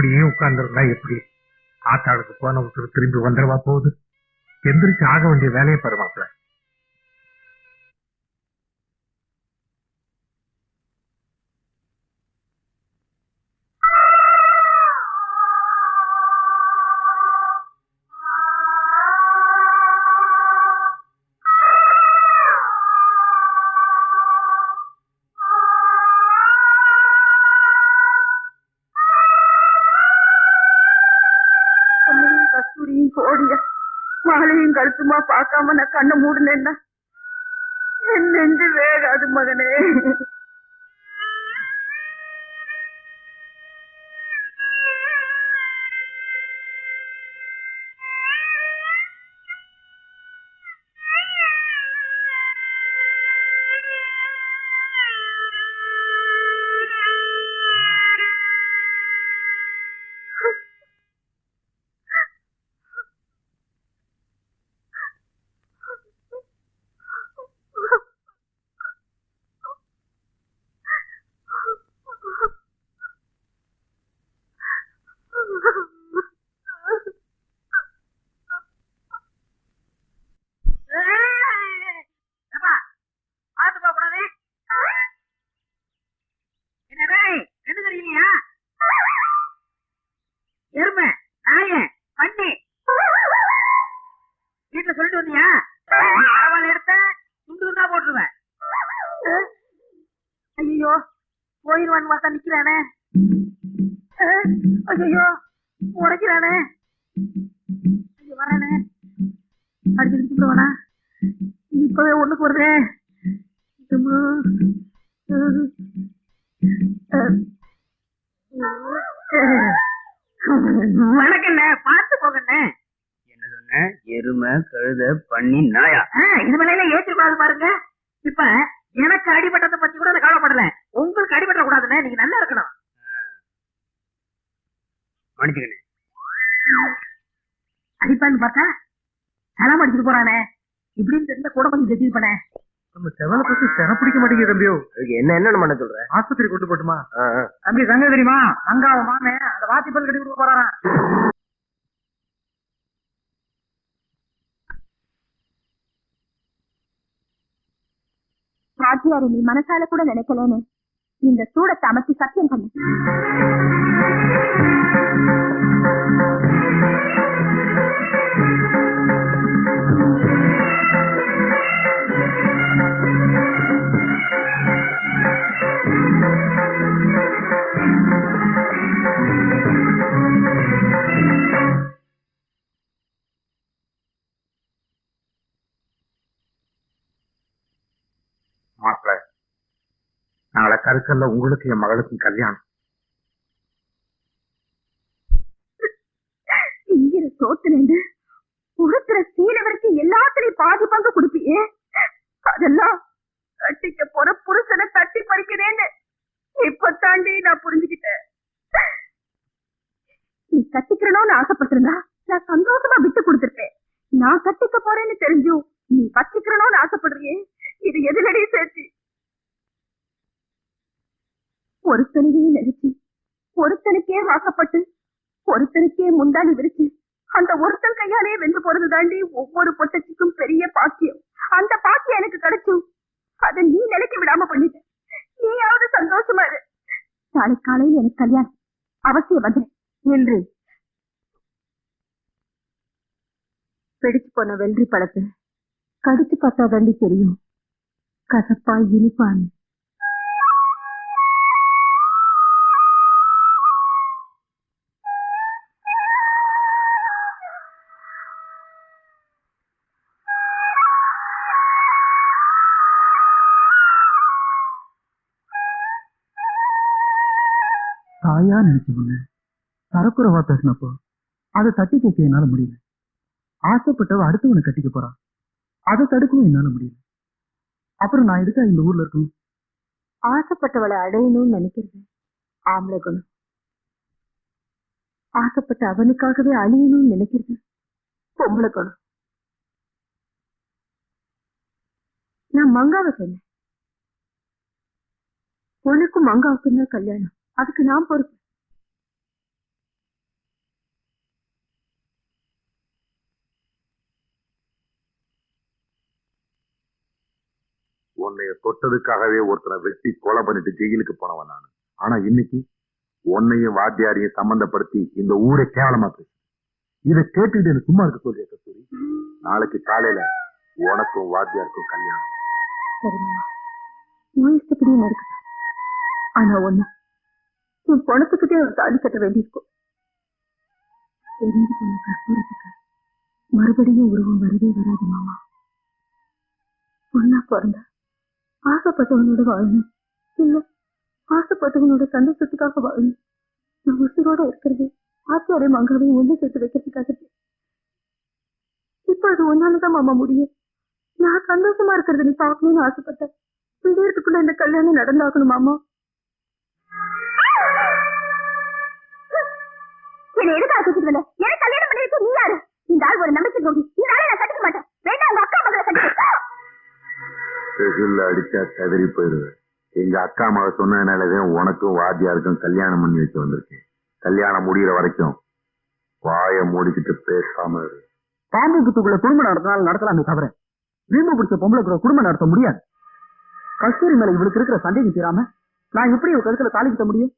இப்படியே உட்கார்ந்துருந்தா எப்படி? ஆத்தாளுக்கு போன விட்டு திரும்பி வந்துடவா போகுது? எந்திரிச்சு ஆக வேண்டிய வேலையை பெறுவாப்ல கோடிய மாலையும் கழுத்துமா பார்க்காம நான் கண்ணை மூடுனேன்னா என் நெஞ்சு வேகாது மகனே. போயிருவான்னு பார்த்தா நிக்கிறானே? ஐயோ உரைக்கிறானே ஐயோ வரானே. அடிச்சு விடுவானா? இப்பவே ஒண்ணுக்கு வருதே. வணக்கண்ணே பார்த்து போகண்ணே என்ன சொன்ன? எருமை கழுத பண்ணி நாயா. இது மேல ஏற்றிக்கூடாது பாருங்க. இப்ப எனக்கு அடிபட்டதை பத்தி கூட நான் மன்னிச்சுக்கண்ணே அடிப்பான்னு பார்த்தா சலாம் அடிச்சுட்டு போறானே. இப்படின்னு தெரிஞ்ச கூட கொஞ்சம் நம்ம செவலை பத்தி சென பிடிக்க மாட்டேங்குது தம்பியோ என்ன என்னன்னு பண்ண சொல்ற? ஆஸ்பத்திரி கொண்டு போட்டுமா. தம்பி சங்க தெரியுமா? அங்க அவன் மாமே அந்த வாத்தி பல் கட்டி கொடுக்க போறான் ராஜியாரி நீ மனசால கூட நினைக்கலன்னு இந்த சூடத்தை அமர்த்தி சத்தியம் பண்ணு. நாளை கருக்கல்ல உங்களுக்கு என் மகளுக்கும் கல்யாணம். இங்கிற சோத்துலேருந்து உடுத்துற சீலை வரைக்கும் எல்லாத்துலயும் பாதி பங்கு கொடுப்பியே. அதெல்லாம் கட்டிக்க போற புருஷனை தட்டி பறிக்கிறேன்னு இப்ப தாண்டி நான் புரிஞ்சுக்கிட்டேன். நீ கட்டிக்கிறணும்னு ஆசைப்பட்டிருந்தா நான் சந்தோஷமா விட்டு கொடுத்துருப்பேன். நான் கட்டிக்க போறேன்னு தெரிஞ்சும் நீ வச்சுக்கிறணும்னு ஆசைப்படுறியே. இது எதிரடி சேர்த்து? ஒருத்தனையே நினைச்சு ஒருத்தனுக்கே வாசப்பட்டு ஒருத்தனுக்கே முந்தானி விரிச்சு அந்த ஒருத்தன் கையாலே வெந்து போறது தாண்டி ஒவ்வொரு பொட்டச்சிக்கும் பெரிய பாக்கியம். அந்த பாக்கியம் எனக்கு கிடைச்சும் அதை நீ நினைக்க விடாம பண்ணிட்ட. நீயாவது சந்தோஷமா இரு. நாளை காலையில் எனக்கு கல்யாணம். அவசியம் வந்து என்று வெடிச்சு போன வெள்ளி பழத்தை கடிச்சு பார்த்தா தாண்டி தெரியும் கசப்பா இனிப்பான்னு தாயா நினைச்சவங்க சரக்குறவா பேசினப்போ அதை தட்டி கேட்க என்னால முடியல. ஆசைப்பட்டவ அடுத்தவனை கட்டிக்க போறான் அதை தடுக்கவும் என்னால முடியல. அப்புறம் நான் எதுக்கா இந்த ஊர்ல இருக்கணும்? ஆசைப்பட்டவளை அடையணும்னு நினைக்கிறது ஆம்பளை குணம். ஆசைப்பட்ட அவனுக்காகவே அழியணும்னு நினைக்கிறது பொம்பளை குணம். நான் மங்காவை சொன்னேன். உனக்கும் மங்காவுக்கும் தான் கல்யாணம். அதுக்கு நான் பொறுப்பு. உன்னைய தொட்டதுக்காகவே ஒருத்தனை வெட்டி கொலை பண்ணிட்டு ஜெயிலுக்கு போனவன் நான். ஆனா இன்னைக்கு உன்னையும் வாத்தியாரையும் சம்பந்தப்படுத்தி இந்த ஊரை கேவலமா பேசு இதை கேட்டுட்டு சும்மா இருக்க சொல்றிய கஸ்தூரி? நாளைக்கு காலையில உனக்கும் வாத்தியாருக்கும் கல்யாணம். சரிம்மா ஆனா ஒண்ணு உன் பணத்துக்கிட்டே ஒரு தாலி கட்ட வேண்டியிருக்கும். தெரிந்து போன கற்பூரத்துக்கு மறுபடியும் உருவம் வரவே வராது மாமா. பொண்ணா பிறந்தா. ஆசைப்பட்டவனோட வாழணும். இல்ல ஆசைப்பட்டவனோட சந்தோஷத்துக்காக வாழணும். நான் உசுரோட இருக்கிறது. ஆத்தியாரை மங்காவையும் ஒன்று சேர்த்து வைக்கிறதுக்காக. இப்ப அது ஒன்னாலதான் மாமா முடியும். நான் சந்தோஷமா இருக்கிறது நீ பார்க்கணும்னு ஆசைப்பட்டேன். விடியறதுக்குள்ள இந்த கல்யாணம் நடந்தாகணும் மாமா. என்ன எதுக்காக கூட்டிட்டு வந்த? எனக்கு கல்யாணம் பண்ணி வைக்க நீ யாரு? இந்த ஆள் ஒரு நம்பிக்கை நோக்கி இந்த ஆளை நான் கட்டிக்க மாட்டேன். வேண்டாம் உங்க அக்கா மகளை கட்டிக்க. அடிச்சா செதறி போயிடுவேன். எங்க அக்கா மக சொன்னதுனாலதான் உனக்கும் வாத்தியாருக்கும் கல்யாணம் பண்ணி வச்சு வந்திருக்கேன். கல்யாணம் முடியிற வரைக்கும் வாயை மூடிக்கிட்டு பேசாம இரு. பாம்பு குத்துக்குள்ள குடும்பம் நடத்தினாலும் நடத்தலாமே தவிர வீம்பு பிடிச்ச பொம்பளை கூட குடும்பம் நடத்த முடியாது. கஸ்தூரி மேல இவளுக்கு இருக்கிற சந்தேகம் தீராம நான் எப்படி இவ கருத்துல தாலி கட்ட முடியும்?